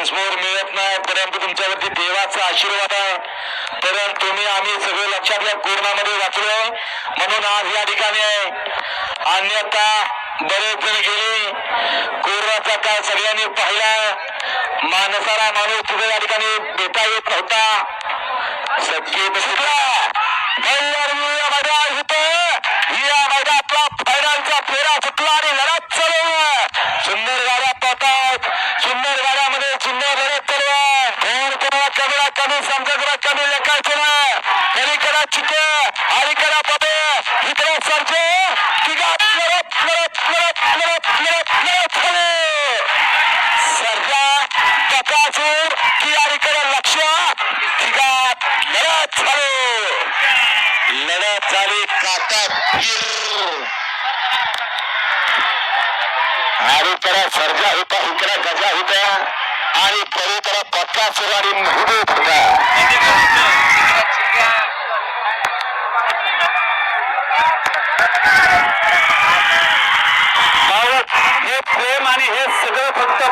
सेन्समोर मिळत नाही परंतु तुमच्यावरती देवाचा आशीर्वाद आहे. कारण तुम्ही आम्ही सगळे लक्षात घ्या कोरोनामध्ये वाचलो म्हणून आज या ठिकाणी आहे अन्यथा बरेच जण गेले. कोरोनाचा काळ सगळ्यांनी पाहिला. माणसाला माणूस तिथे या ठिकाणी भेटा येत नव्हता. सगळे सुंदर गाड्या या मैदानातला फायनलचा फेरा सुटला आणि लढत चालू आहे. सुंदर गाड्या पळतात सुंदर गाड्यामध्ये सुंदर लढत चालू आहे कोण कोणाला कमीला कमी समजा कमी लेखायचं नाही पलीकडा चिके अलीकडा पदे इकडे सरजे तिघा लढत लढत लढत लढत लढत लढत चालू सर्जा टकासूर की अलीकडे लक्ष तिघात लढत चालू लढत झाली काटात अलीकडे सर्जा होता इकडे गजा होता. आणि पलीकडे पक्कासूर आणि महबूब होता. हे प्रेम आणि हे सगळं फक्त